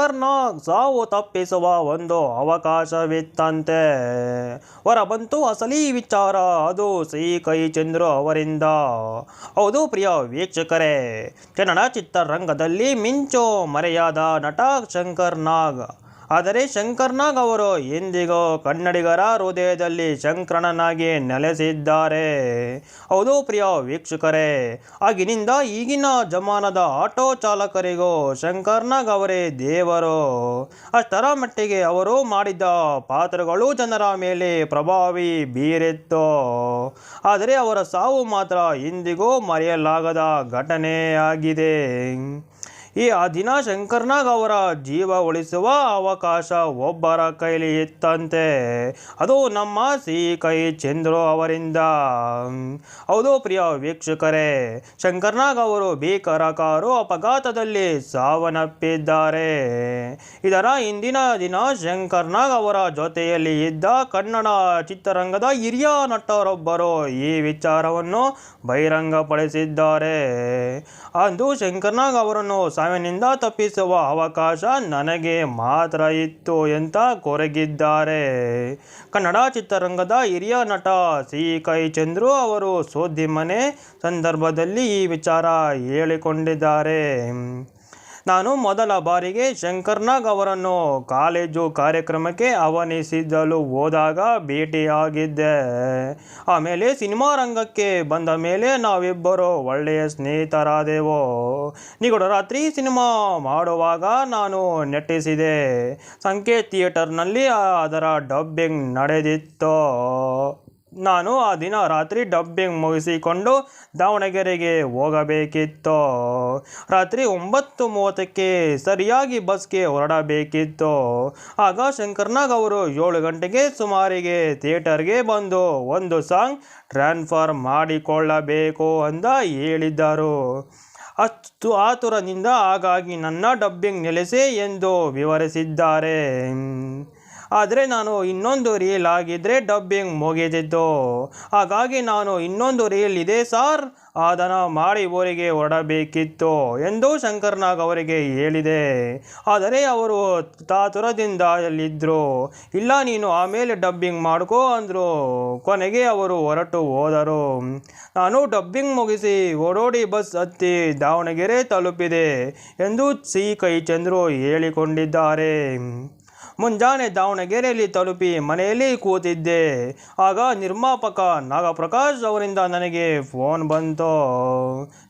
ಶಂಕರ್ನಾಗ್ ಸಾವು ತಪ್ಪಿಸುವ ಒಂದು ಅವಕಾಶವಿತ್ತಂತೆ. ಹೊರಬಂತು ಅಸಲಿ ವಿಚಾರ, ಅದು ಸಿ ಕೈ ಚಂದ್ರು ಅವರಿಂದ. ಹೌದು ಪ್ರಿಯ ವೀಕ್ಷಕರೇ ಕನ್ನಡ ಚಿತ್ರರಂಗದಲ್ಲಿ ಮಿಂಚು ಮರೆಯಾದ ನಟ ಶಂಕರ್ ನಾಗ್ ಆದರೆ ಶಂಕರ್ನಾಗ್ ಅವರು ಎಂದಿಗೋ ಕನ್ನಡಿಗರ ಹೃದಯದಲ್ಲಿ ಶಂಕರನಾಗಿ ನೆಲೆಸಿದ್ದಾರೆ. ಹೌದು ಪ್ರಿಯ ವೀಕ್ಷಕರೇ, ಆಗಿನಿಂದ ಈಗಿನ ಜಮಾನದ ಆಟೋ ಚಾಲಕರಿಗೂ ಶಂಕರ್ನಾಗ್ ಅವರೇ ದೇವರು. ಅಷ್ಟರ ಮಟ್ಟಿಗೆ ಅವರು ಮಾಡಿದ ಪಾತ್ರಗಳು ಜನರ ಮೇಲೆ ಪ್ರಭಾವಿ ಬೀರಿತ್ತು. ಆದರೆ ಅವರ ಸಾವು ಮಾತ್ರ ಇಂದಿಗೂ ಮರೆಯಲಾಗದ ಘಟನೆಯಾಗಿದೆ. ಈ ದಿನ ಶಂಕರ್ನಾಗ್ ಅವರ ಜೀವ ಉಳಿಸುವ ಅವಕಾಶ ಒಬ್ಬರ ಕೈಲಿ ಇತ್ತಂತೆ. ಅದು ನಮ್ಮ ಸಿ ಕೈ ಚಂದ್ರು ಅವರಿಂದ. ಹೌದು ಪ್ರಿಯ ವೀಕ್ಷಕರೇ, ಶಂಕರ್ನಾಗ್ ಅವರು ಭೀಕರ ಕಾರು ಅಪಘಾತದಲ್ಲಿ ಸಾವನ್ನಪ್ಪಿದ್ದಾರೆ. ಇದರ ಇಂದಿನ ದಿನ ಶಂಕರ್ನಾಗ್ ಅವರ ಜೊತೆಯಲ್ಲಿ ಇದ್ದ ಕನ್ನಡ ಚಿತ್ರರಂಗದ ಹಿರಿಯ ನಟರೊಬ್ಬರು ಈ ವಿಚಾರವನ್ನು ಬಹಿರಂಗಪಡಿಸಿದ್ದಾರೆ. ಅಂದು ಶಂಕರ್ನಾಗ್ ಅವರನ್ನು ಸಾವಿನಿಂದ ತಪ್ಪಿಸುವ ಅವಕಾಶ ನನಗೆ ಮಾತ್ರ ಇತ್ತು ಅಂತ ಕೊರಗಿದ್ದಾರೆ. ಕನ್ನಡ ಚಿತ್ರರಂಗದ ಹಿರಿಯ ನಟ ಸಿ. ಕೈ ಚಂದ್ರು ಅವರು ಸುದ್ದಿಮನೆ ಸಂದರ್ಭದಲ್ಲಿ ಈ ವಿಚಾರ ಹೇಳಿಕೊಂಡಿದ್ದಾರೆ. ನಾನು ಮೊದಲ ಬಾರಿಗೆ ಶಂಕರ್ನಾಗ್ ಅವರನ್ನು ಕಾಲೇಜು ಕಾರ್ಯಕ್ರಮಕ್ಕೆ ಆಹ್ವಾನಿಸಿದ್ದಲು ಹೋದಾಗ ಭೇಟಿಯಾಗಿದ್ದೆ. ಆಮೇಲೆ ಸಿನಿಮಾ ರಂಗಕ್ಕೆ ಬಂದ ಮೇಲೆ ನಾವಿಬ್ಬರು ಒಳ್ಳೆಯ ಸ್ನೇಹಿತರಾದೆವು. ನಿಗೂಢ ರಾತ್ರಿ ಸಿನಿಮಾ ಮಾಡುವಾಗ ನಾನು ನಟಿಸಿದೆ ಸಂಕೇತ್ ಥಿಯೇಟರ್ನಲ್ಲಿ ಅದರ ಡಬ್ಬಿಂಗ್ ನಡೆದಿತ್ತು. ನಾನು ಆ ದಿನ ರಾತ್ರಿ ಡಬ್ಬಿಂಗ್ ಮುಗಿಸಿಕೊಂಡು ದಾವಣಗೆರೆಗೆ ಹೋಗಬೇಕಿತ್ತು. ರಾತ್ರಿ ಒಂಬತ್ತು ಮೂವತ್ತಕ್ಕೆ ಸರಿಯಾಗಿ ಬಸ್ಗೆ ಹೊರಡಬೇಕಿತ್ತು. ಆಗ ಶಂಕರ್ನಾಗ್ ಅವರು ಏಳು ಗಂಟೆಗೆ ಸುಮಾರಿಗೆ ಥಿಯೇಟರ್ಗೆ ಬಂದು ಒಂದು ಸಾಂಗ್ ಟ್ರಾನ್ಸ್ಫರ್ ಮಾಡಿಕೊಳ್ಳಬೇಕು ಅಂತ ಹೇಳಿದ್ದರು. ಅಷ್ಟು ಆತುರದಿಂದ ಹಾಗಾಗಿ ನನ್ನ ಡಬ್ಬಿಂಗ್ ನೆಲೆಸೆ ಎಂದು ವಿವರಿಸಿದ್ದಾರೆ. ಆದರೆ ನಾನು ಇನ್ನೊಂದು ರೀಲ್ ಆಗಿದ್ದರೆ ಡಬ್ಬಿಂಗ್ ಮುಗಿದಿದ್ದು. ಹಾಗಾಗಿ ನಾನು ಇನ್ನೊಂದು ರೀಲ್ ಇದೆ ಸಾರ್ ಅದನ್ನು ಮಾಡಿ ಊರಿಗೆ ಹೊರಡಬೇಕಿತ್ತು ಎಂದು ಶಂಕರ್ನಾಗ್ ಅವರಿಗೆ ಹೇಳಿದೆ. ಆದರೆ ಅವರು ತಾತುರದಿಂದ ಅಲ್ಲಿದ್ದರು ಇಲ್ಲ, ನೀನು ಆಮೇಲೆ ಡಬ್ಬಿಂಗ್ ಮಾಡ್ಕೋ ಅಂದರು. ಕೊನೆಗೆ ಅವರು ಹೊರಟು ಹೋದರು. ನಾನು ಡಬ್ಬಿಂಗ್ ಮುಗಿಸಿ ಓಡೋಡಿ ಬಸ್ ಹತ್ತಿ ದಾವಣಗೆರೆ ತಲುಪಿದೆ ಎಂದು ಸಿ. ಕೈ ಚಂದ್ರು ಹೇಳಿಕೊಂಡಿದ್ದಾರೆ. ಮುಂಜಾನೆ ದಾವಣಗೆರೆಯಲ್ಲಿ ತಲುಪಿ ಮನೆಯಲ್ಲಿ ಕೂತಿದ್ದೆ. ಆಗ ನಿರ್ಮಾಪಕ ನಾಗಪ್ರಕಾಶ್ ಅವರಿಂದ ನನಗೆ ಫೋನ್ ಬಂತು.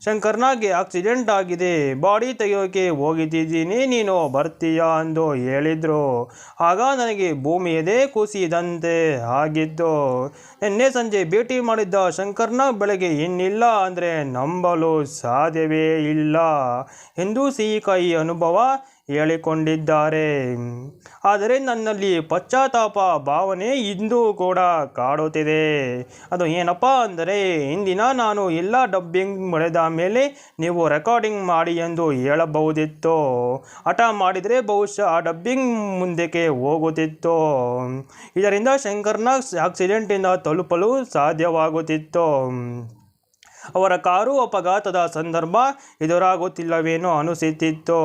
ಶಂಕರ್ನಾಗೆ ಆಕ್ಸಿಡೆಂಟ್ ಆಗಿದೆ. ಬಾಡಿ ತೆಗೆಯೋಕೆ ಹೋಗಿದ್ದೀನಿ ನೀನು ಬರ್ತೀಯಾ ಎಂದು ಹೇಳಿದರು. ಆಗ ನನಗೆ ಭೂಮಿಯದೇ ಕುಸಿದಂತೆ ಆಗಿತ್ತು. ನಿನ್ನೆ ಸಂಜೆ ಭೇಟಿ ಮಾಡಿದ್ದ ಶಂಕರ್ನಾಗ್ ಬೆಳಗ್ಗೆ ಇನ್ನಿಲ್ಲ ಅಂದರೆ ನಂಬಲು ಸಾಧ್ಯವೇ ಇಲ್ಲ. ಎಂದು ಸಿಹಿ ಕೈ ಅನುಭವ ಹೇಳಿಕೊಂಡಿದ್ದಾರೆ. ಆದರೆ ನನ್ನಲ್ಲಿ ಪಶ್ಚಾತ್ತಾಪ ಭಾವನೆ ಇಂದು ಕೂಡ ಕಾಡುತ್ತಿದೆ. ಅದು ಏನಪ್ಪ ಅಂದರೆ, ಇಂದಿನ ನಾನು ಎಲ್ಲ ಡಬ್ಬಿಂಗ್ ಮಾಡಿದ ಮೇಲೆ ನೀವು ರೆಕಾರ್ಡಿಂಗ್ ಮಾಡಿ ಎಂದು ಹೇಳಬಹುದಿತ್ತು, ಹಠ ಮಾಡಿದರೆ ಬಹುಶಃ ಆ ಡಬ್ಬಿಂಗ್ ಮುಂದಕ್ಕೆ ಹೋಗುತ್ತಿತ್ತು, ಇದರಿಂದ ಶಂಕರ್ನ ಆಕ್ಸಿಡೆಂಟಿಂದ ತಲುಪಲು ಸಾಧ್ಯವಾಗುತ್ತಿತ್ತು. ಅವರ ಕಾರು ಅಪಘಾತದ ಸಂದರ್ಭ ಎದುರಾಗುತ್ತಿಲ್ಲವೇನೋ ಅನಿಸುತ್ತಿತ್ತು.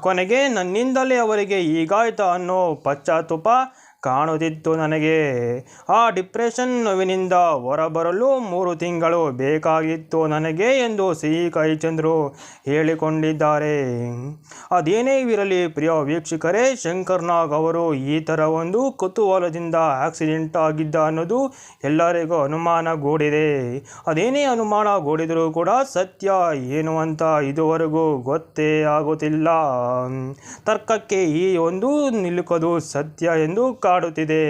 ಕೊನೆಗೆ ನನ್ನಿಂದಲೇ ಅವರಿಗೆ ಈಗಾಯಿತು ಅನ್ನೋ ಪಶ್ಚಾತ್ತಾಪ ಕಾಣುತ್ತಿತ್ತು ನನಗೆ. ಆ ಡಿಪ್ರೆಷನ್ ನೋವಿನಿಂದ ಹೊರಬರಲು ಮೂರು ತಿಂಗಳು ಬೇಕಾಗಿತ್ತು ನನಗೆ ಎಂದು ಸಿಹಿ ಕೈಚಂದ್ರು ಹೇಳಿಕೊಂಡಿದ್ದಾರೆ. ಅದೇನೇ ಇರಲಿ ಪ್ರಿಯ ವೀಕ್ಷಕರೇ, ಶಂಕರ್ನಾಗ್ ಅವರು ಈ ಥರ ಒಂದು ಕುತೂಹಲದಿಂದ ಆಕ್ಸಿಡೆಂಟ್ ಆಗಿದ್ದ ಅನ್ನೋದು ಎಲ್ಲರಿಗೂ ಅನುಮಾನಗೂಡಿದೆ ಅದೇನೇ ಅನುಮಾನಗೂಡಿದರೂ ಕೂಡ ಸತ್ಯ ಏನು ಅಂತ ಇದುವರೆಗೂ ಗೊತ್ತೇ ಆಗುತ್ತಿಲ್ಲ. ತರ್ಕಕ್ಕೆ ಈ ಒಂದು ನಿಲುಕದು ಸತ್ಯ ಎಂದು ಕಾಡುತ್ತಿದೆ.